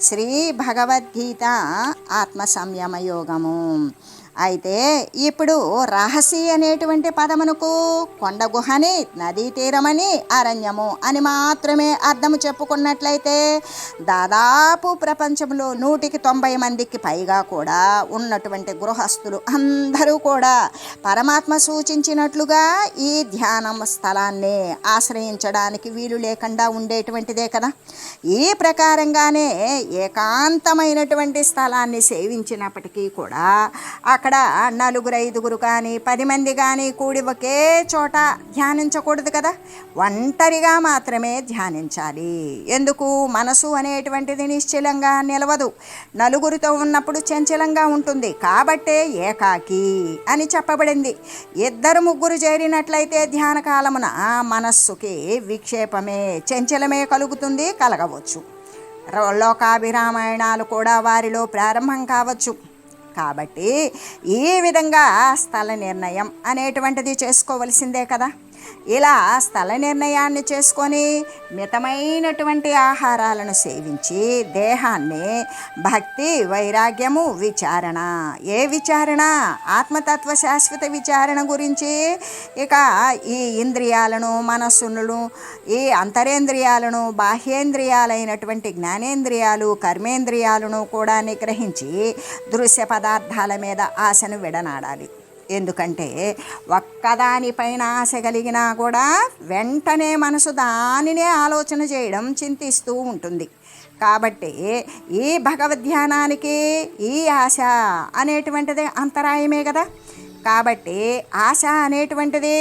శ్రీ భగవద్గీత ఆత్మ సంయమ యోగము అయితే ఇప్పుడు రహసి అనేటువంటి పదమునకు కొండ గుహని నదీ తీరమని అరణ్యము అని మాత్రమే అర్థము చెప్పుకున్నట్లయితే దాదాపు ప్రపంచంలో నూటికి తొంభై మందికి పైగా కూడా ఉన్నటువంటి గృహస్థులు అందరూ కూడా పరమాత్మ సూచించినట్లుగా ఈ ధ్యానం స్థలాన్ని ఆశ్రయించడానికి వీలు లేకుండా ఉండేటువంటిదే కదా. ఈ ప్రకారంగానే ఏకాంతమైనటువంటి స్థలాన్ని సేవించినప్పటికీ కూడా అక్కడ నలుగురు ఐదుగురు కానీ పది మంది కానీ కూడి ఒకే చోట ధ్యానించకూడదు కదా? ఒంటరిగా మాత్రమే ధ్యానించాలి. ఎందుకు? మనసు అనేటువంటిది నిశ్చలంగా నిలవదు. నలుగురితో ఉన్నప్పుడు చంచలంగా ఉంటుంది. కాబట్టే ఏకాకి అని చెప్పబడింది. ఇద్దరు ముగ్గురు చేరినట్లయితే ధ్యాన కాలమున మనస్సుకి విక్షేపమే చంచలమే కలుగుతుంది కలగవచ్చు. లోకాభిరామాయణాలు కూడా వారిలో ప్రారంభం కావచ్చు. కాబట్టి ఈ విధంగా స్థల నిర్ణయం అనేటువంటిది చేసుకోవలసిందే కదా. ఇలా స్థల నిర్ణయాన్ని చేసుకొని మితమైనటువంటి ఆహారాలను సేవించి దేహాన్ని భక్తి వైరాగ్యము విచారణ. ఏ విచారణ? ఆత్మతత్వ శాశ్వత విచారణ గురించి. ఇక ఈ ఇంద్రియాలను మనస్సును ఈ అంతరేంద్రియాలను బాహ్యేంద్రియాలైనటువంటి జ్ఞానేంద్రియాలు కర్మేంద్రియాలను కూడా నిగ్రహించి దృశ్య పదార్థాల మీద ఆశను విడనాడాలి. ఎందుకంటే ఒక్కదానిపైన ఆశ కలిగినా కూడా వెంటనే మనసు దానినే ఆలోచన చేయడం చింతిస్తూ ఉంటుంది. కాబట్టి ఈ భగవద్ధ్యానానికి ఈ ఆశ అనేటువంటిది అంతరాయమే కదా. కాబట్టి ఆశ అనేటువంటిది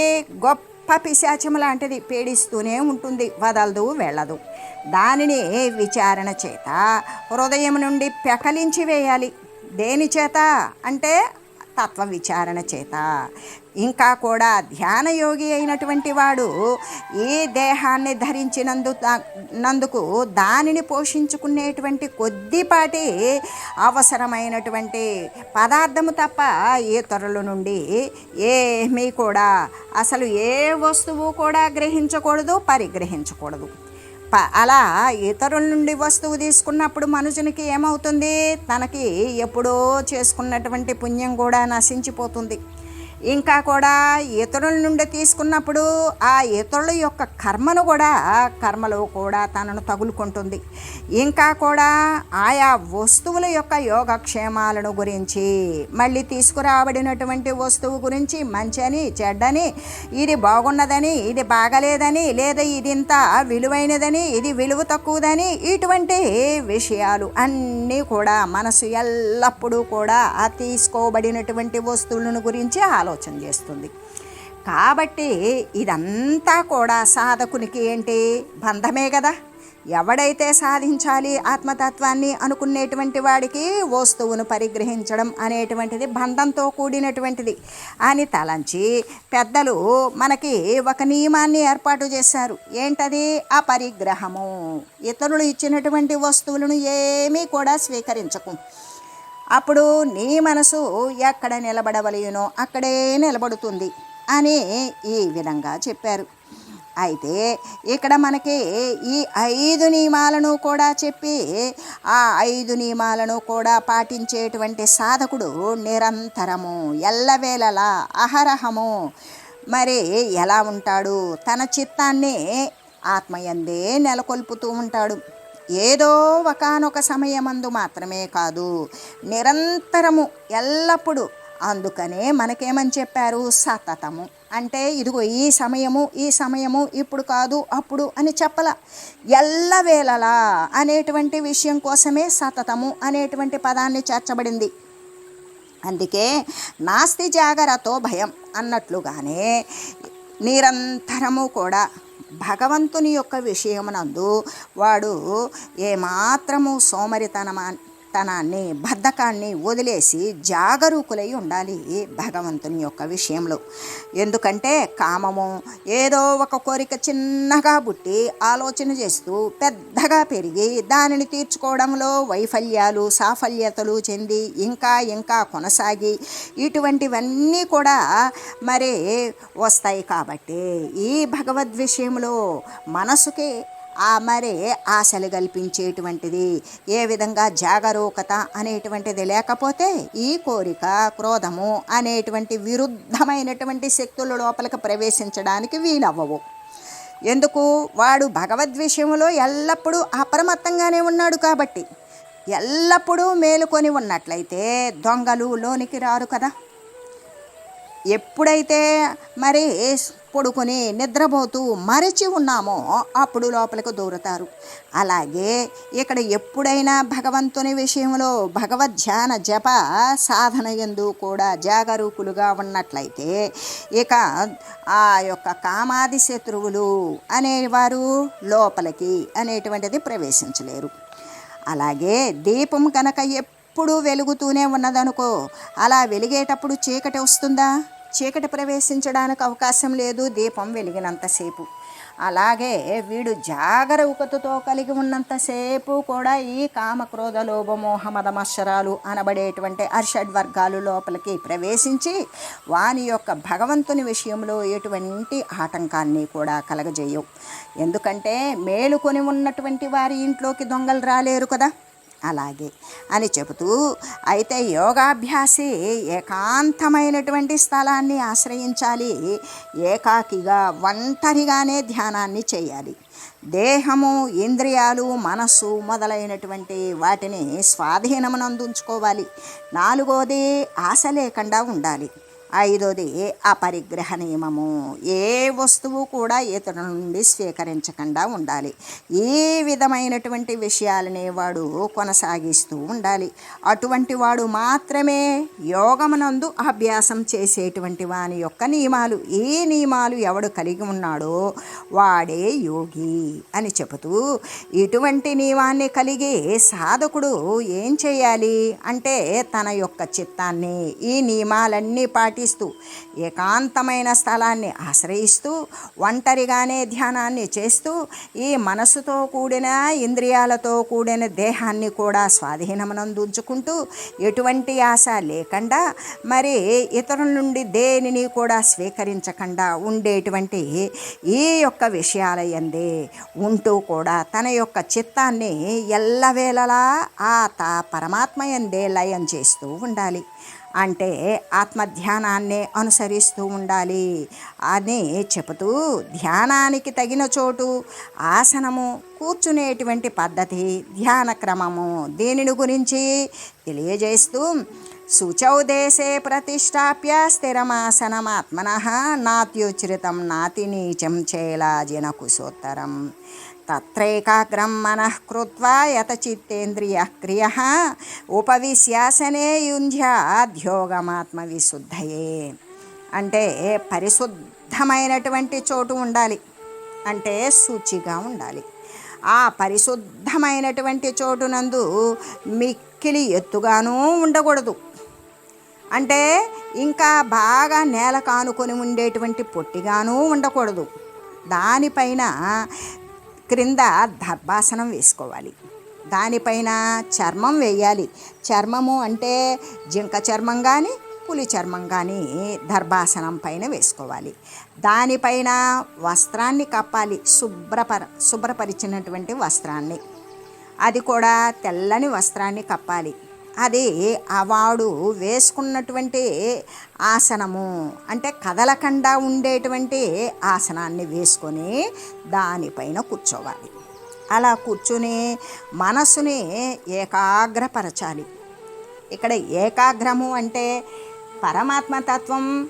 గొప్ప పిశాచం లాంటిది పీడిస్తూనే ఉంటుంది. వదలదు వెళ్ళదు. దానిని విచారణ చేత హృదయం నుండి పెకలించి వేయాలి. దేని చేత? అంటే తత్వ విచారణ చేత. ఇంకా కూడా ధ్యానయోగి అయినటువంటి వాడు ఈ దేహాన్ని ధరించినందు నందుకు దానిని పోషించుకునేటువంటి కొద్దిపాటి అవసరమైనటువంటి పదార్థము తప్ప ఇతరుల నుండి ఏమీ కూడా అసలు ఏ వస్తువు కూడా గ్రహించకూడదు పరిగ్రహించకూడదు. అలా ఇతరుల నుండి వస్తువు తీసుకున్నప్పుడు మనుషునికి ఏమవుతుంది? తనకి ఎప్పుడో చేసుకున్నటువంటి పుణ్యం కూడా నశించిపోతుంది. ఇంకా కూడా ఇతరుల నుండి తీసుకున్నప్పుడు ఆ ఇతరుల యొక్క కర్మను కూడా కర్మలో కూడా తనను తగులుకుంటుంది. ఇంకా కూడా ఆయా వస్తువుల యొక్క యోగక్షేమాలను గురించి మళ్ళీ తీసుకురాబడినటువంటి వస్తువు గురించి మంచని చెడ్డని ఇది బాగున్నదని ఇది బాగలేదని లేదా ఇది ఇంత విలువైనదని ఇది విలువ తక్కువదని ఇటువంటి విషయాలు అన్నీ కూడా మనసు ఎల్లప్పుడూ కూడా తీసుకోబడినటువంటి వస్తువులను గురించి ఆలోచన చేస్తుంది. కాబట్టి ఇదంతా కూడా సాధకునికి ఏంటి? బంధమే కదా. ఎవడైతే సాధించాలి ఆత్మతత్వాన్ని అనుకునేటువంటి వాడికి వస్తువును పరిగ్రహించడం అనేటువంటిది బంధంతో కూడినటువంటిది. అని తలంచి పెద్దలు మనకి ఒక నియమాన్ని ఏర్పాటు చేశారు. ఏంటది? ఆ పరిగ్రహము ఇతరులు ఇచ్చినటువంటి వస్తువులను ఏమీ కూడా స్వీకరించకు. అప్పుడు నీ మనసు ఎక్కడ నిలబడవలయునో అక్కడే నిలబడుతుంది అని ఈ విధంగా చెప్పారు. అయితే ఇక్కడ మనకి ఈ ఐదు నియమాలను కూడా చెప్పి ఆ ఐదు నియమాలను కూడా పాటించేటువంటి సాధకుడు నిరంతరము ఎల్లవేళలా అహరహము. మరి ఎలా ఉంటాడు? తన చిత్తాన్ని ఆత్మయందే నెలకొల్పుతూ ఉంటాడు. ఏదో ఒకనొక సమయమందు మాత్రమే కాదు నిరంతరము ఎల్లప్పుడూ అందుకనే మనకేమని చెప్పారు? సతతము. అంటే ఇదిగో ఈ సమయము ఈ సమయము ఇప్పుడు కాదు అప్పుడు అని చెప్పల. ఎల్లవేళలా అనేటువంటి విషయం కోసమే సతతము అనేటువంటి పదాన్ని చేర్చబడింది. అందుకే నాస్తి జాగరతో భయం అన్నట్లుగానే నిరంతరము కూడా భగవంతుని యొక్క విషయమునందు వాడు ఏమాత్రము సోమరితనమా తనాన్ని బద్ధకాన్ని వదిలేసి జాగరూకులై ఉండాలి భగవంతుని యొక్క విషయంలో. ఎందుకంటే కామము ఏదో ఒక కోరిక చిన్నగా పుట్టి ఆలోచన చేస్తూ పెద్దగా పెరిగి దానిని తీర్చుకోవడంలో వైఫల్యాలు సాఫల్యతలు చెంది ఇంకా ఇంకా కొనసాగి ఇటువంటివన్నీ కూడా మరి వస్తాయి కాబట్టి ఈ భగవద్ విషయంలో మనసుకి మరే ఆశలు కల్పించేటువంటిది. ఏ విధంగా జాగరూకత అనేటువంటిది లేకపోతే ఈ కోరిక క్రోధము అనేటువంటి విరుద్ధమైనటువంటి శక్తుల లోపలికి ప్రవేశించడానికి వీలవ్వవు. ఎందుకు? వాడు భగవద్ విషయంలో ఎల్లప్పుడూ అప్రమత్తంగానే ఉన్నాడు కాబట్టి. ఎల్లప్పుడూ మేలుకొని ఉన్నట్లయితే దొంగలు లోనికి రారు కదా. ఎప్పుడైతే మరి పడుకొని నిద్రపోతూ మరచి ఉన్నామో అప్పుడు లోపలికి దూరతారు. అలాగే ఇక్కడ ఎప్పుడైనా భగవంతుని విషయంలో భగవద్ ధ్యాన జప సాధన ఎందు కూడా జాగరూకులుగా ఉన్నట్లయితే ఇక ఆ యొక్క కామాది శత్రువులు అనేవారు లోపలికి అనేటువంటిది ప్రవేశించలేరు. అలాగే దీపం కనుక ఎప్పుడు వెలుగుతూనే ఉన్నదనుకో అలా వెలిగేటప్పుడు చీకటి వస్తుందా? చీకటి ప్రవేశించడానికి అవకాశం లేదు దీపం వెలిగినంతసేపు. అలాగే వీడు జాగరూకతతో కలిగి ఉన్నంతసేపు కూడా ఈ కామక్రోధ లోభమోహ మదమత్సరాలు అనబడేటువంటి అర్షడ్ వర్గాలు లోపలికి ప్రవేశించి వాని యొక్క భగవంతుని విషయంలో ఎటువంటి ఆటంకాన్ని కూడా కలగజేయవు. ఎందుకంటే మేలుకొని ఉన్నటువంటి వారి ఇంట్లోకి దొంగలు రాలేరు కదా. అలాగే అని చెబుతూ అయితే యోగాభ్యాసి ఏకాంతమైనటువంటి స్థలాన్ని ఆశ్రయించాలి. ఏకాకిగా ఒంటరిగానే ధ్యానాన్ని చేయాలి. దేహము ఇంద్రియాలు మనస్సు మొదలైనటువంటి వాటిని స్వాధీనమునందుంచుకోవాలి. నాలుగోది ఆశ లేకుండా ఉండాలి. ఐదోది అపరిగ్రహ నియమము. ఏ వస్తువు కూడా ఇతరుల నుండి స్వీకరించకుండా ఉండాలి. ఈ విధమైనటువంటి విషయాలనే వాడు కొనసాగిస్తూ ఉండాలి. అటువంటి వాడు మాత్రమే యోగమునందు అభ్యాసం చేసేటువంటి వాని యొక్క నియమాలు. ఈ నియమాలు ఎవడు కలిగి ఉన్నాడో వాడే యోగి అని చెబుతూ ఇటువంటి నియమాన్ని కలిగి సాధకుడు ఏం చేయాలి? అంటే తన యొక్క చిత్తాన్ని ఈ నియమాలన్నీ పాటి పాటిస్తూ ఏకాంతమైన స్థలాన్ని ఆశ్రయిస్తూ ఒంటరిగానే ధ్యానాన్ని చేస్తూ ఈ మనసుతో కూడిన ఇంద్రియాలతో కూడిన దేహాన్ని కూడా స్వాధీనమనందుంచుకుంటూ ఎటువంటి ఆశ లేకుండా మరి ఇతరుల నుండి దేనిని కూడా స్వీకరించకుండా ఉండేటువంటి ఈ యొక్క విషయాల ఎందే ఉంటూ కూడా తన యొక్క చిత్తాన్ని ఎల్లవేళలా ఆ తా పరమాత్మ ఎందే లయం చేస్తూ ఉండాలి. అంటే ఆత్మధ్యానాన్నే అనుసరిస్తూ ఉండాలి అని చెబుతూ ధ్యానానికి తగిన చోటు ఆసనము కూర్చునేటువంటి పద్ధతి ధ్యాన క్రమము దీనిని గురించి తెలియజేస్తూ శుచౌ దేశే ప్రతిష్టాప్య స్థిరమాసనమాత్మన నాత్యుచ్రితం నాతి నీచం చేలాజిన కుశోత్తరం. తత్రైకాగ్రం మనః కృత్వా యతచిత్తేంద్రియ క్రియ ఉపవిశ్యాసనే యుంధ్యాధ్యోగమాత్మ విశుద్ధయే అంటే పరిశుద్ధమైనటువంటి చోటు ఉండాలి. అంటే శుచిగా ఉండాలి. ఆ పరిశుద్ధమైనటువంటి చోటునందు మిక్కిలి ఎత్తుగానూ ఉండకూడదు. అంటే ఇంకా బాగా నేల కానుకొని ఉండేటువంటి పొట్టిగానూ ఉండకూడదు. దానిపైన క్రింద దర్భాసనం వేసుకోవాలి. దానిపైన చర్మం వేయాలి. చర్మము అంటే జింక చర్మం కానీ పులి చర్మం కానీ దర్భాసనం పైన వేసుకోవాలి. దానిపైన వస్త్రాన్ని కప్పాలి. శుభ్రపర శుభ్రపరిచినటువంటి వస్త్రాన్ని. అది కూడా తెల్లని వస్త్రాన్ని కప్పాలి. అది వాడు వేసుకున్నటువంటి ఆసనము. అంటే కదలకుండా ఉండేటువంటి ఆసనాన్ని వేసుకొని దానిపైన కూర్చోవాలి. అలా కూర్చుని మనసుని ఏకాగ్రపరచాలి. ఇక్కడ ఏకాగ్రము అంటే పరమాత్మతత్వం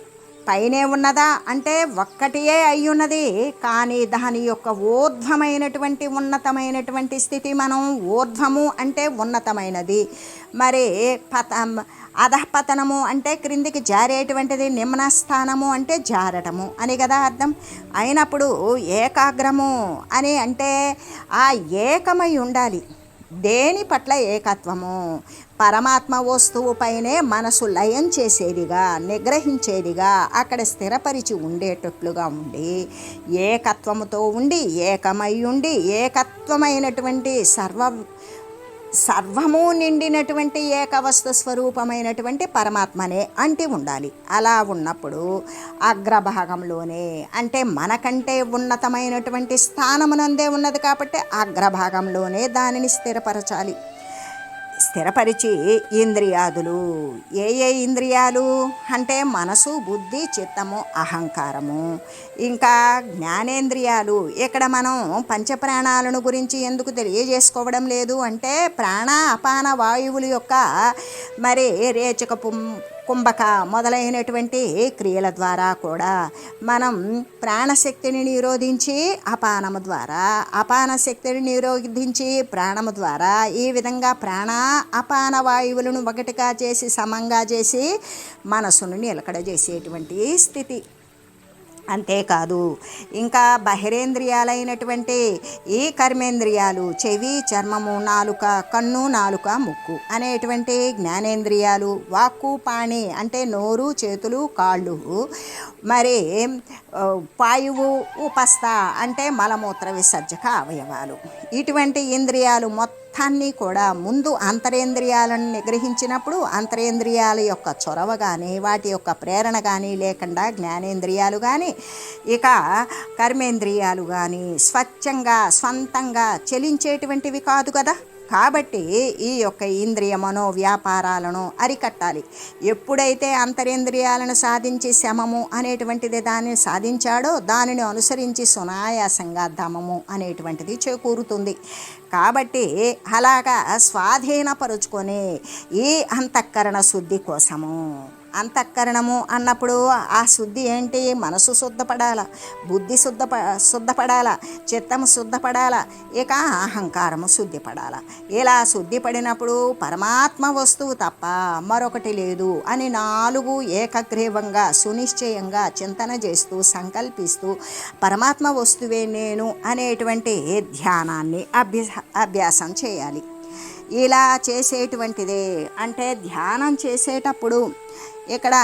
పైనే ఉన్నదా? అంటే ఒక్కటియే అయి ఉన్నది కానీ దాని యొక్క ఊర్ధ్వమైనటువంటి ఉన్నతమైనటువంటి స్థితి మనం ఊర్ధ్వము అంటే ఉన్నతమైనది. మరి పత అధపతనము అంటే క్రిందికి జారేటువంటిది నిమ్న స్థానము అంటే జారటము అని కదా అర్థం. అయినప్పుడు ఏకాగ్రము అని అంటే ఆ ఏకమై ఉండాలి. దేని పట్ల ఏకత్వము? పరమాత్మ వస్తువు పైనే మనసు లయం చేసేదిగా నిగ్రహించేదిగా అక్కడ స్థిరపరిచి ఉండేటట్లుగా ఉండి ఏకత్వముతో ఉండి ఏకమై ఉండి ఏకత్వమైనటువంటి సర్వ సర్వము నిండినటువంటి ఏకవస్తు స్వరూపమైనటువంటి పరమాత్మనే అంటి ఉండాలి. అలా ఉన్నప్పుడు అగ్రభాగంలోనే అంటే మనకంటే ఉన్నతమైనటువంటి స్థానమునందే ఉన్నది కాబట్టి అగ్రభాగంలోనే దానిని స్థిరపరచాలి. స్థిరపరిచి ఇంద్రియాదులు. ఏ ఏ ఇంద్రియాలు? అంటే మనసు బుద్ధి చిత్తము అహంకారము. ఇంకా జ్ఞానేంద్రియాలు. ఇక్కడ మనం పంచప్రాణాలను గురించి ఎందుకు తెలియజేసుకోవడం లేదు? అంటే ప్రాణ అపాన వాయువుల యొక్క మరి రేచకపు కుంభక మొదలైనటువంటి క్రియల ద్వారా కూడా మనం ప్రాణశక్తిని నిరోధించి అపానము ద్వారా అపాన శక్తిని నిరోధించి ప్రాణము ద్వారా ఈ విధంగా ప్రాణ అపాన వాయువులను ఒకటిగా చేసి సమంగా చేసి మనసును నిలకడ చేసేటువంటి స్థితి. అంతేకాదు. ఇంకా బహిరేంద్రియాలైనటువంటి ఈ కర్మేంద్రియాలు చెవి చర్మము నాలుక కన్ను నాలుక ముక్కు అనేటువంటి జ్ఞానేంద్రియాలు వాక్కు పాణి అంటే నోరు చేతులు కాళ్ళు. మరి పాయువు ఉపస్థ అంటే మలమూత్ర విసర్జక అవయవాలు. ఇటువంటి ఇంద్రియాలు మొత్తాన్ని కూడా ముందు అంతరేంద్రియాలను నిగ్రహించినప్పుడు అంతరేంద్రియాల యొక్క చొరవ కానీ వాటి యొక్క ప్రేరణ కానీ లేకుండా జ్ఞానేంద్రియాలు కానీ ఇక కర్మేంద్రియాలు కానీ స్వచ్ఛంగా స్వంతంగా చెలించేటువంటివి కాదు కదా. కాబట్టి ఈ యొక్క ఇంద్రియ మనోవ్యాపారాలను అరికట్టాలి. ఎప్పుడైతే అంతరేంద్రియాలను సాధించి శమము అనేటువంటిది దానిని సాధించాడో దానిని అనుసరించి సునాయాసంగా దమము అనేటువంటిది చేకూరుతుంది. కాబట్టి అలాగా స్వాధీనపరుచుకొని ఈ అంతఃకరణ శుద్ధి కోసము అంతఃకరణము అన్నప్పుడు ఆ శుద్ధి ఏంటి? మనసు శుద్ధపడాల? బుద్ధి శుద్ధప శుద్ధపడాల? చిత్తము శుద్ధపడాల? ఇక అహంకారము శుద్ధిపడాల? ఇలా శుద్ధిపడినప్పుడు పరమాత్మ వస్తువు తప్ప మరొకటి లేదు అని నాలుగు ఏకగ్రీవంగా సునిశ్చయంగా చింతన చేస్తూ సంకల్పిస్తూ పరమాత్మ వస్తువే నేను అనేటువంటి ధ్యానాన్ని అభ్యస అభ్యాసం చేయాలి. ఇలా చేసేటువంటిదే. అంటే ధ్యానం చేసేటప్పుడు ఇక్కడ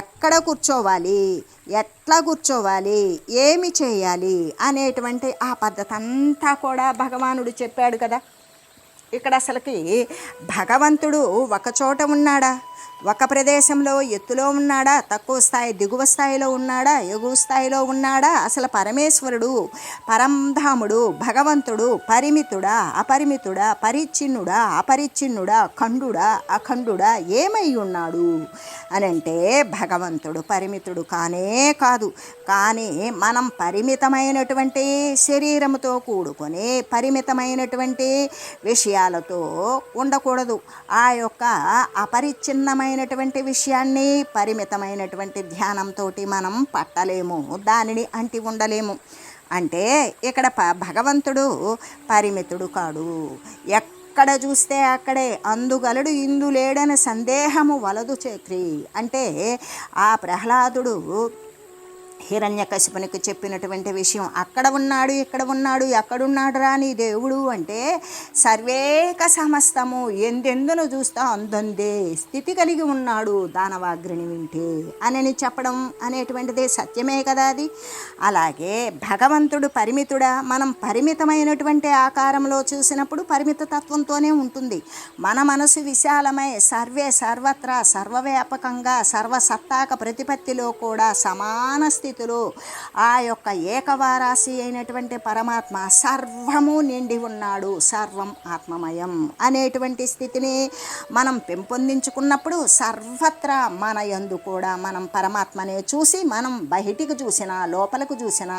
ఎక్కడ కూర్చోవాలి ఎట్లా కూర్చోవాలి ఏమి చేయాలి అనేటువంటి ఆ పద్ధతి అంతా కూడా భగవానుడు చెప్పాడు కదా. ఇక్కడ అసలుకి భగవంతుడు ఒక చోట ఉన్నాడా? ఒక ప్రదేశంలో ఎత్తులో ఉన్నాడా? తక్కువ స్థాయి దిగువ స్థాయిలో ఉన్నాడా? ఎగువ స్థాయిలో ఉన్నాడా? అసలు పరమేశ్వరుడు పరంధాముడు భగవంతుడు పరిమితుడా అపరిమితుడా పరిచ్ఛిన్నుడా అపరిచ్ఛిన్నుడా ఖండుడా అఖండుడా ఏమై ఉన్నాడు? అని అంటే భగవంతుడు పరిమితుడు కానే కాదు. కానీ మనం పరిమితమైనటువంటి శరీరముతో కూడుకొని పరిమితమైనటువంటి విషయాలతో ఉండకూడదు. ఆ యొక్క అపరిచ్ఛిన్నమైన పరిమితమైనటువంటి విషయాన్ని పరిమితమైనటువంటి ధ్యానంతో మనం పట్టలేము దానిని అంటి ఉండలేము. అంటే ఇక్కడ ప భగవంతుడు పరిమితుడు కాడు. ఎక్కడ చూస్తే అక్కడే అందుగలడు ఇందు లేడని సందేహము వలదు చేక్రి అంటే ఆ ప్రహ్లాదుడు హిరణ్యకశిపునికి చెప్పినటువంటి విషయం అక్కడ ఉన్నాడు ఇక్కడ ఉన్నాడు ఎక్కడున్నాడు రాని దేవుడు అంటే సర్వేక సమస్తము ఎందెందును చూస్తా అందందే స్థితి కలిగి ఉన్నాడు దానవాగ్రిని వింటే అని చెప్పడం అనేటువంటిది సత్యమే కదా అది. అలాగే భగవంతుడు పరిమితుడా మనం పరిమితమైనటువంటి ఆకారంలో చూసినప్పుడు పరిమిత తత్వంతోనే ఉంటుంది. మన మనసు విశాలమై సర్వే సర్వత్రా సర్వవ్యాపకంగా సర్వసత్తాక ప్రతిపత్తిలో కూడా సమాన స్థితిలో ఆ యొక్క ఏకవారాశి అయినటువంటి పరమాత్మ సర్వము నిండి ఉన్నాడు. సర్వం ఆత్మమయం అనేటువంటి స్థితిని మనం పెంపొందించుకున్నప్పుడు సర్వత్రా మన యందు కూడా మనం పరమాత్మనే చూసి మనం బయటికి చూసినా లోపలకు చూసినా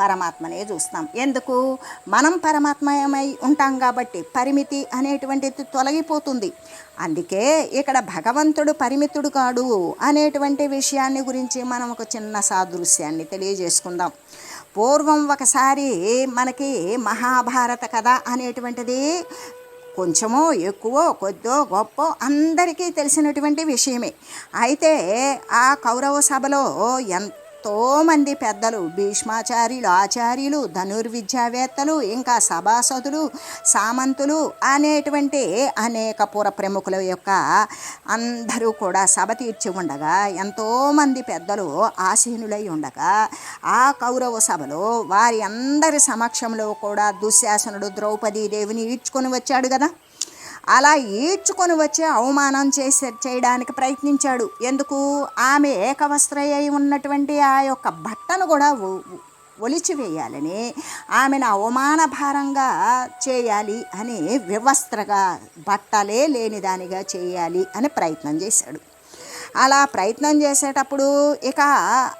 పరమాత్మనే చూస్తాం. ఎందుకు? మనం పరమాత్మయమై ఉంటాం కాబట్టి పరిమితి అనేటువంటిది తొలగిపోతుంది. అందుకే ఇక్కడ భగవంతుడు పరిమితుడు కాడు అనేటువంటి విషయాన్ని గురించి మనం ఒక చిన్న సాదృశ్యాన్ని తెలియజేసుకుందాం. పూర్వం ఒకసారి మనకి మహాభారత కథ అనేటువంటిది కొంచెమో ఎక్కువో కొద్దో గొప్ప అందరికీ తెలిసినటువంటి విషయమే. అయితే ఆ కౌరవ సభలో ఎంత ఎంతోమంది పెద్దలు భీష్మాచార్యులు ఆచార్యులు ధనుర్విద్యావేత్తలు ఇంకా సభాసదులు సామంతులు అనేటువంటి అనేక పుర ప్రముఖుల యొక్క అందరూ కూడా సభ తీర్చి ఉండగా ఎంతోమంది పెద్దలు ఆసీనులై ఉండగా ఆ కౌరవ సభలో వారి అందరి సమక్షంలో కూడా దుశ్శాసనుడు ద్రౌపదీదేవిని ఈడ్చుకొని వచ్చాడు కదా. అలా ఈడ్చుకొని వచ్చి అవమానం చేసే చేయడానికి ప్రయత్నించాడు. ఎందుకు? ఆమె ఏకవస్త్రయ్య అయి ఉన్నటువంటి ఆ యొక్క బట్టను కూడా ఒలిచివేయాలని ఆమెను అవమాన భారంగా చేయాలి అని వివస్త్రగా బట్టలే లేనిదానిగా చేయాలి అని ప్రయత్నం చేశాడు. అలా ప్రయత్నం చేసేటప్పుడు ఇక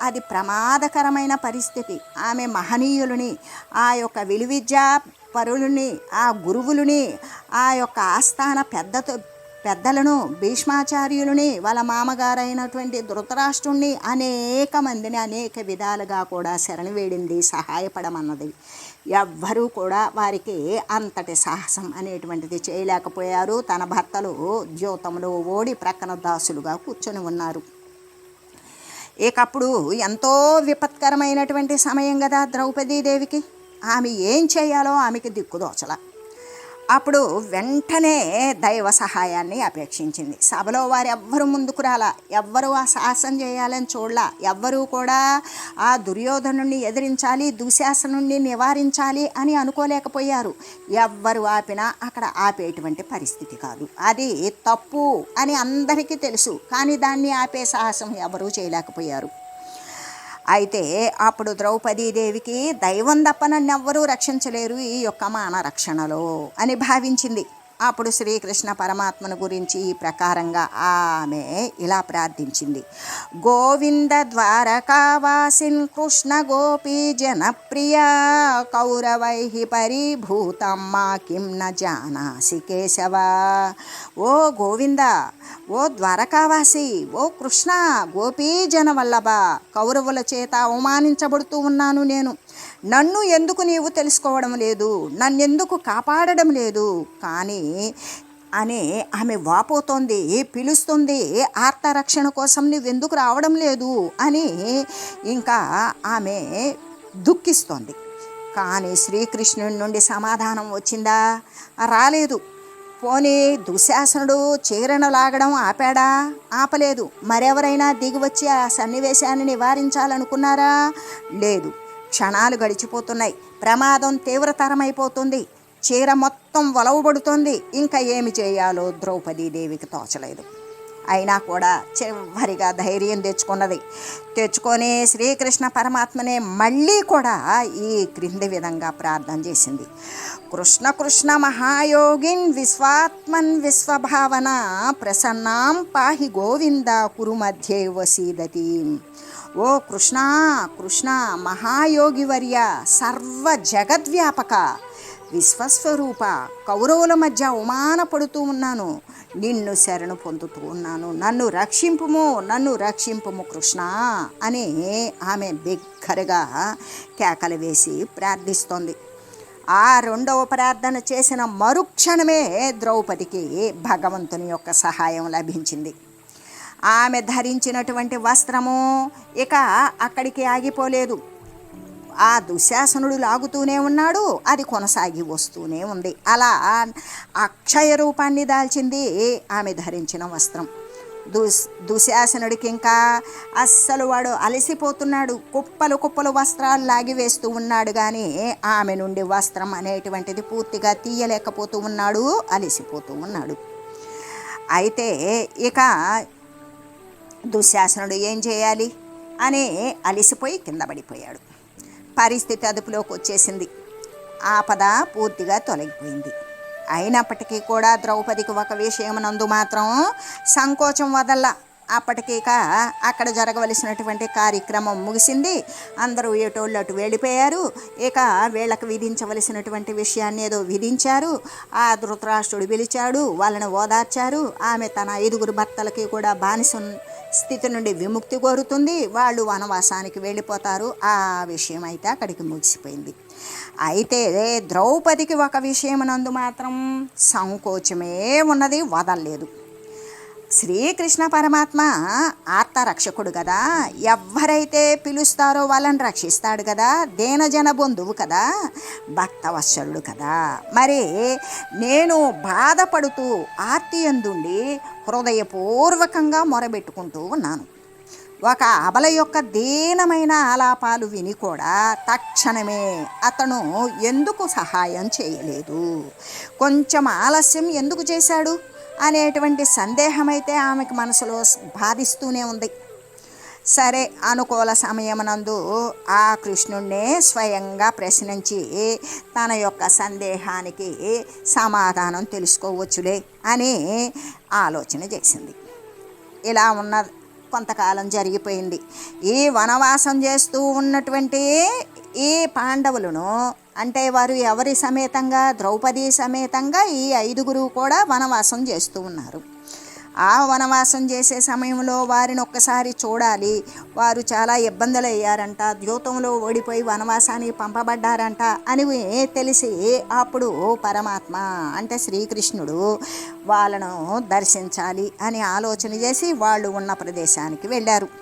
అది ప్రమాదకరమైన పరిస్థితి. ఆమె మహనీయులని ఆ యొక్క విలువిద్య పరులని ఆ గురువులని ఆ యొక్క ఆస్థాన పెద్దతో పెద్దలను భీష్మాచార్యులని వాళ్ళ మామగారైనటువంటి ధృతరాష్ట్రుణ్ణి అనేక మందిని అనేక విధాలుగా కూడా శరణి వేడింది సహాయపడమన్నది. ఎవ్వరూ కూడా వారికి అంతటి సాహసం అనేటువంటిది చేయలేకపోయారు. తన భర్తలు ద్యోతంలో ఓడి ప్రక్కన దాసులుగా కూర్చొని ఉన్నారు. ఇకప్పుడు ఎంతో విపత్కరమైనటువంటి సమయం కదా ద్రౌపదీదేవికి. ఆమె ఏం చేయాలో ఆమెకి దిక్కుదోచల అప్పుడు వెంటనే దైవ సహాయాన్ని అపేక్షించింది. సభలో వారు ఎవ్వరు ముందుకు రాలా. ఎవ్వరు ఆ సాహసం చేయాలని చూడలా. ఎవ్వరూ కూడా ఆ దుర్యోధనుణ్ణి ఎదిరించాలి దుశ్శాసనుణ్ణి నివారించాలి అని అనుకోలేకపోయారు. ఎవ్వరు ఆపినా అక్కడ ఆపేటువంటి పరిస్థితి కాదు. అది తప్పు అని అందరికీ తెలుసు. కానీ దాన్ని ఆపే సాహసం ఎవరూ చేయలేకపోయారు. అయితే అప్పుడు ద్రౌపదీదేవికి దైవం తప్ప నన్నెవ్వరూ రక్షించలేరు ఈ యొక్క మాన రక్షణలో అని భావించింది. అప్పుడు శ్రీకృష్ణ పరమాత్మను గురించి ఈ ప్రకారంగా ఆమె ఇలా ప్రార్థించింది. గోవింద ద్వారకావాసిన్ కృష్ణ గోపీ జనప్రియ కౌరవై పరిభూతం మా కిం న జానాసి కేశవ. ఓ గోవింద ఓ ద్వారకావాసి ఓ కృష్ణ గోపీ జనవల్లభ కౌరవుల చేత అవమానించబడుతూ ఉన్నాను నేను. నన్ను ఎందుకు నీవు తెలుసుకోవడం లేదు? నన్నెందుకు కాపాడడం లేదు? కానీ అని ఆమె వాపోతోంది పిలుస్తుంది ఆర్తరక్షణ కోసం నువ్వెందుకు రావడం లేదు? అని ఇంకా ఆమె దుఃఖిస్తోంది. కానీ శ్రీకృష్ణుడి నుండి సమాధానం వచ్చిందా? రాలేదు. పోనీ దుశ్శాసనుడు చీరను లాగడం ఆపాడా? ఆపలేదు. మరెవరైనా దిగి వచ్చి ఆ సన్నివేశాన్ని నివారించాలనుకున్నారా? లేదు. క్షణాలు గడిచిపోతున్నాయి. ప్రమాదం తీవ్రతరమైపోతుంది. చీర మొత్తం వలవబడుతుంది. ఇంకా ఏమి చేయాలో ద్రౌపదీదేవికి తోచలేదు. అయినా కూడా చివరిగా ధైర్యం తెచ్చుకున్నది. తెచ్చుకొని శ్రీకృష్ణ పరమాత్మనే మళ్ళీ కూడా ఈ క్రింది విధంగా ప్రార్థన చేసింది. కృష్ణ కృష్ణ మహాయోగిన్ విశ్వాత్మన్ విశ్వభావన ప్రసన్నాం పాహి గోవింద కురు మధ్యే వసీదతీం. ఓ కృష్ణ కృష్ణ మహాయోగివర్య సర్వ జగద్వ్యాపక విశ్వస్వరూప కౌరవుల మధ్య అవమానపడుతూ ఉన్నాను. నిన్ను శరణు పొందుతూ ఉన్నాను. నన్ను రక్షింపుము నన్ను రక్షింపుము కృష్ణ అని ఆమె బిగ్గరగా కేకలు వేసి ప్రార్థిస్తోంది. ఆ రెండవ ప్రార్థన చేసిన మరుక్షణమే ద్రౌపదికి భగవంతుని యొక్క సహాయం లభించింది. ఆమె ధరించినటువంటి వస్త్రము ఇక అక్కడికి ఆగిపోలేదు. ఆ దుశ్శాసనుడు లాగుతూనే ఉన్నాడు అది కొనసాగి వస్తూనే ఉంది. అలా అక్షయ రూపాన్ని దాల్చింది ఆమె ధరించిన వస్త్రం. దుస్ దుశ్శాసనుడికి ఇంకా అస్సలు వాడు అలసిపోతున్నాడు. కుప్పలు కుప్పలు వస్త్రాలు లాగివేస్తూ ఉన్నాడు కానీ ఆమె నుండి వస్త్రం అనేటువంటిది పూర్తిగా తీయలేకపోతూ ఉన్నాడు అలసిపోతూ ఉన్నాడు. అయితే ఇక దుశ్శాసనుడు ఏం చేయాలి? అనే అలిసిపోయి కింద పడిపోయాడు. పరిస్థితి అదుపులోకి వచ్చేసింది. ఆపద పూర్తిగా తొలగిపోయింది. అయినప్పటికీ కూడా ద్రౌపదికి ఒక విషయం నందు మాత్రం సంకోచం వదల్లా. అప్పటికీక అక్కడ జరగవలసినటువంటి కార్యక్రమం ముగిసింది. అందరూ ఏటోళ్ళు అటు వెళ్ళిపోయారు. ఇక వీళ్ళకి విధించవలసినటువంటి విషయాన్ని ఏదో విధించారు. ఆ ధృతరాష్ట్రుడు పిలిచాడు వాళ్ళని ఓదార్చారు. ఆమె తన ఐదుగురు భర్తలకి కూడా బానిస స్థితి నుండి విముక్తి కోరుతుంది. వాళ్ళు వనవాసానికి వెళ్ళిపోతారు. ఆ విషయం అయితే అక్కడికి ముగిసిపోయింది. అయితే ద్రౌపదికి ఒక విషయమునందు మాత్రం సంకోచమే ఉన్నది. వదలలేదు. శ్రీకృష్ణ పరమాత్మ ఆత్మరక్షకుడు కదా. ఎవరైతే పిలుస్తారో వాళ్ళని రక్షిస్తాడు కదా. దేనజన బంధువు కదా. భక్తవత్సరుడు కదా. మరి నేను బాధపడుతూ ఆర్తి ఎందుండి హృదయపూర్వకంగా మొరబెట్టుకుంటూ ఉన్నాను. ఒక అబల యొక్క దీనమైన ఆలాపాలు విని కూడా తక్షణమే అతను ఎందుకు సహాయం చేయలేదు? కొంచెం ఆలస్యం ఎందుకు చేశాడు? అనేటువంటి సందేహమైతే ఆమెకు మనసులో బాధిస్తూనే ఉంది. సరే అనుకూల సమయమునందు ఆ కృష్ణుణ్ణే స్వయంగా ప్రశ్నించి తన యొక్క సందేహానికి సమాధానం తెలుసుకోవచ్చులే అని ఆలోచన చేసింది. ఇలా ఉన్న కొంతకాలం జరిగిపోయింది. ఈ వనవాసం చేస్తూ ఉన్నటువంటి ఈ పాండవులను అంటే వారు ఎవరి సమేతంగా? ద్రౌపది సమేతంగా ఈ ఐదుగురు కూడా వనవాసం చేస్తూ ఉన్నారు. ఆ వనవాసం చేసే సమయంలో వారిని ఒక్కసారి చూడాలి. వారు చాలా ఇబ్బందులు అయ్యారంట ద్యూతంలో ఓడిపోయి వనవాసానికి పంపబడ్డారంట అని తెలిసి అప్పుడు పరమాత్మ అంటే శ్రీకృష్ణుడు వాళ్ళను దర్శించాలి అని ఆలోచన చేసి వాళ్ళు ఉన్న ప్రదేశానికి వెళ్ళారు.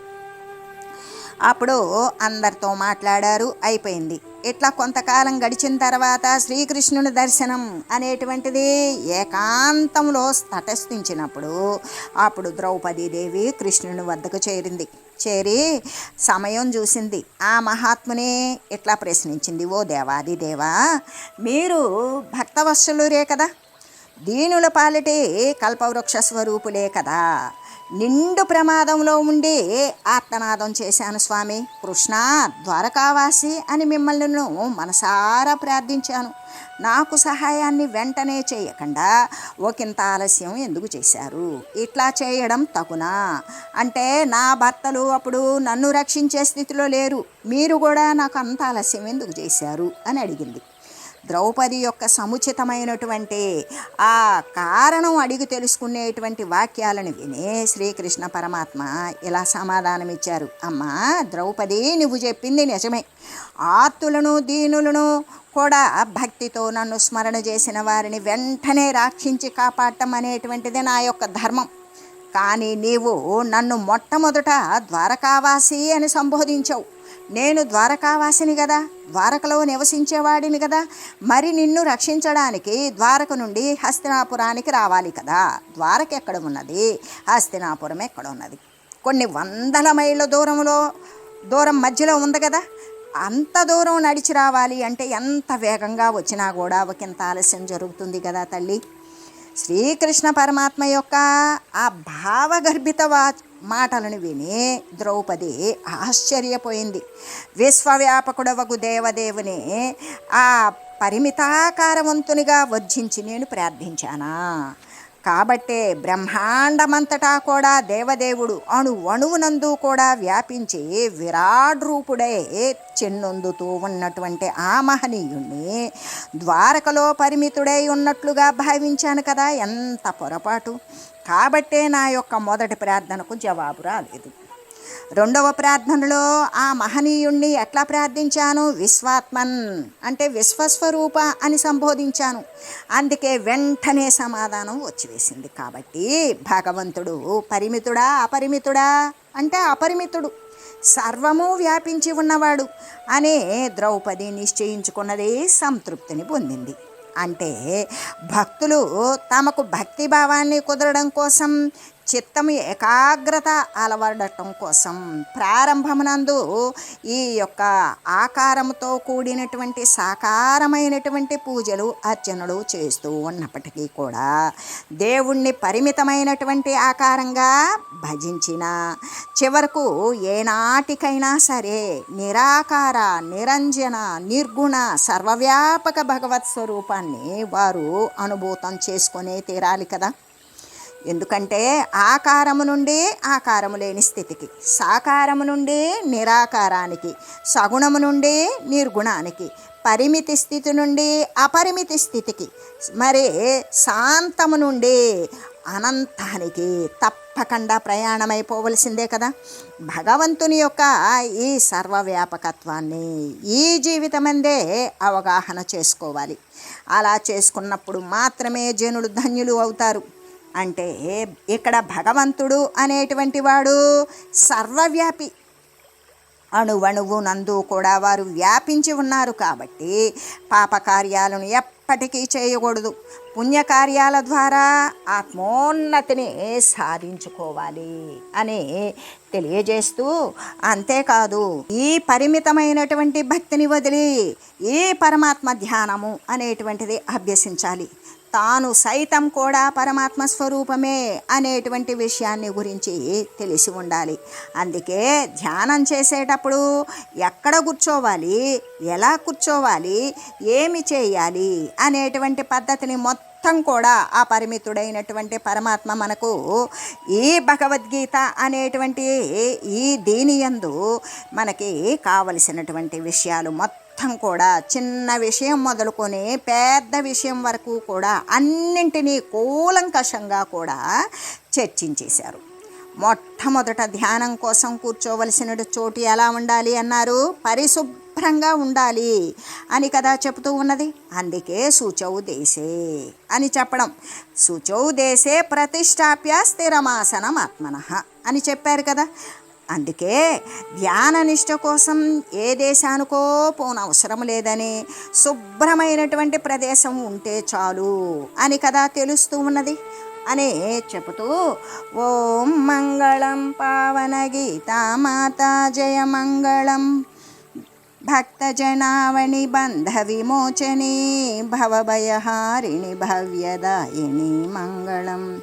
అప్పుడు అందరితో మాట్లాడారు. అయిపోయింది. ఇట్లా కొంతకాలం గడిచిన తర్వాత శ్రీకృష్ణుని దర్శనం అనేటువంటిది ఏకాంతంలో తటస్థించినప్పుడు అప్పుడు ద్రౌపదీదేవి కృష్ణుని వద్దకు చేరింది. చేరి సమయం చూసింది. ఆ మహాత్ముని ఇట్లా ప్రశ్నించింది. ఓ దేవాది దేవా మీరు భక్తవత్సలురే కదా. దీనుల పాలిటి కల్పవృక్ష స్వరూపులే కదా. నిండు ప్రమాదంలో ఉండి ఆత్మనాదం చేశాను స్వామి. కృష్ణ ద్వారకావాసి అని మిమ్మల్ని మనసారా ప్రార్థించాను. నాకు సహాయాన్ని వెంటనే చేయకుండా ఒకంత ఆలస్యం ఎందుకు చేశారు? ఇట్లా చేయడం తగునా? అంటే నా భర్తలు అప్పుడు నన్ను రక్షించే స్థితిలో లేరు. మీరు కూడా నాకు అంత ఆలస్యం ఎందుకు చేశారు? అని అడిగింది. ద్రౌపది యొక్క సముచితమైనటువంటి ఆ కారణం అడిగి తెలుసుకునేటువంటి వాక్యాలను విని శ్రీకృష్ణ పరమాత్మ ఇలా సమాధానం ఇచ్చారు అమ్మా ద్రౌపది నువ్వు చెప్పింది నిజమే. ఆర్తులను దీనులను కూడా భక్తితో నన్ను స్మరణ చేసిన వారిని వెంటనే రాక్షించి కాపాడటం అనేటువంటిది నా యొక్క ధర్మం. కానీ నీవు నన్ను మొట్టమొదట ద్వారకావాసి అని సంబోధించావు. నేను ద్వారకావాసిని కదా ద్వారకలో నివసించేవాడిని కదా మరి నిన్ను రక్షించడానికి ద్వారక నుండి హస్తినాపురానికి రావాలి కదా. ద్వారక ఎక్కడ ఉన్నది? హస్తినాపురం ఎక్కడ ఉన్నది? కొన్ని వందల మైళ్ళ దూరంలో దూరం మధ్యలో ఉంది కదా అంత దూరం నడిచి రావాలి అంటే ఎంత వేగంగా వచ్చినా కూడా ఒకంత ఆలస్యం జరుగుతుంది కదా తల్లి. శ్రీకృష్ణ పరమాత్మ యొక్క ఆ భావగర్భిత వా మాటలను విని ద్రౌపది ఆశ్చర్యపోయింది. విశ్వవ్యాపకుడవగు దేవదేవుని ఆ పరిమితాకారవంతునిగా వర్జించి నేను ప్రార్థించానా? కాబట్టే బ్రహ్మాండమంతటా కూడా దేవదేవుడు అణు అణువునందు కూడా వ్యాపించి విరాడ్ రూపుడే చెన్నొందుతూ ఉన్నటువంటి ఆ మహనీయుణ్ణి ద్వారకలో పరిమితుడై ఉన్నట్లుగా భావించాను కదా ఎంత పొరపాటు! కాబట్టే నా యొక్క మొదటి ప్రార్థనకు జవాబు రాలేదు. రెండవ ప్రార్థనలో ఆ మహనీయుణ్ణి ఎట్లా ప్రార్థించాను? విశ్వాత్మన్ అంటే విశ్వస్వరూప అని సంబోధించాను. అందుకే వెంటనే సమాధానం వచ్చివేసింది. కాబట్టి భగవంతుడు పరిమితుడా అపరిమితుడా? అంటే అపరిమితుడు. సర్వము వ్యాపించి ఉన్నవాడు. అనే ద్రౌపది నిశ్చయించుకున్నదే సంతృప్తిని పొందింది. అంటే భక్తులు తమకు భక్తి భావాన్ని కుదరడం కోసం చిత్తము ఏకాగ్రత అలవడటం కోసం ప్రారంభమునందు ఈ యొక్క ఆకారంతో కూడినటువంటి సాకారమైనటువంటి పూజలు అర్చనలు చేస్తూ ఉన్నప్పటికీ కూడా దేవుణ్ణి పరిమితమైనటువంటి ఆకారంగా భజించిన చివరకు ఏనాటికైనా సరే నిరాకార నిరంజన నిర్గుణ సర్వవ్యాపక భగవత్ స్వరూపాన్ని వారు అనుభూతం చేసుకునే తీరాలి కదా. ఎందుకంటే ఆకారము నుండి ఆకారము లేని స్థితికి సాకారము నుండి నిరాకారానికి సగుణము నుండి నిర్గుణానికి పరిమితి స్థితి నుండి అపరిమితి స్థితికి మరి శాంతము నుండి అనంతానికి తప్పకుండా ప్రయాణమైపోవలసిందే కదా. భగవంతుని యొక్క ఈ సర్వవ్యాపకత్వాన్ని ఈ జీవితమందే అవగాహన చేసుకోవాలి. అలా చేసుకున్నప్పుడు మాత్రమే జనులు ధన్యులు అవుతారు. అంటే ఇక్కడ భగవంతుడు అనేటువంటి వాడు సర్వవ్యాపి. అణువణువు నందు కూడా వారు వ్యాపించి ఉన్నారు కాబట్టి పాపకార్యాలను ఎప్పటికీ చేయకూడదు. పుణ్యకార్యాల ద్వారా ఆత్మోన్నతిని సాధించుకోవాలి అని తెలియజేస్తూ అంతేకాదు ఈ పరిమితమైనటువంటి భక్తిని వదిలి ఈ పరమాత్మ ధ్యానము అనేటువంటిది అభ్యసించాలి. తాను సైతం కూడా పరమాత్మ స్వరూపమే అనేటువంటి విషయాన్ని గురించి తెలిసి ఉండాలి. అందుకే ధ్యానం చేసేటప్పుడు ఎక్కడ కూర్చోవాలి ఎలా కూర్చోవాలి ఏమి చేయాలి అనేటువంటి పద్ధతిని మొత్తం కూడా ఆ పరిమితుడైనటువంటి పరమాత్మ మనకు ఈ భగవద్గీత అనేటువంటి ఈ దీని యందు మనకి కావలసినటువంటి విషయాలు మొత్తం అర్థం కూడా చిన్న విషయం మొదలుకొని పెద్ద విషయం వరకు కూడా అన్నింటినీ కూలంకషంగా కూడా చర్చించేశారు. మొట్టమొదట ధ్యానం కోసం కూర్చోవలసిన చోటు ఎలా ఉండాలి అన్నారు? పరిశుభ్రంగా ఉండాలి అని కదా చెబుతూ ఉన్నది. అందుకే సూచౌ దేశే అని చెప్పడం. సూచౌ దేశే ప్రతిష్టాప్య స్థిరమాసనం ఆత్మన అని చెప్పారు కదా. అందుకే ధ్యాననిష్ట కోసం ఏ దేశానికో పోనవసరం లేదని శుభ్రమైనటువంటి ప్రదేశం ఉంటే చాలు అని కదా తెలుస్తూ ఉన్నది. అని చెబుతూ ఓం మంగళం పావన గీతామాతా జయ మంగళం. భక్తజనావణి బంధ విమోచని భవభయహారిణి భవ్యదాయిని మంగళం.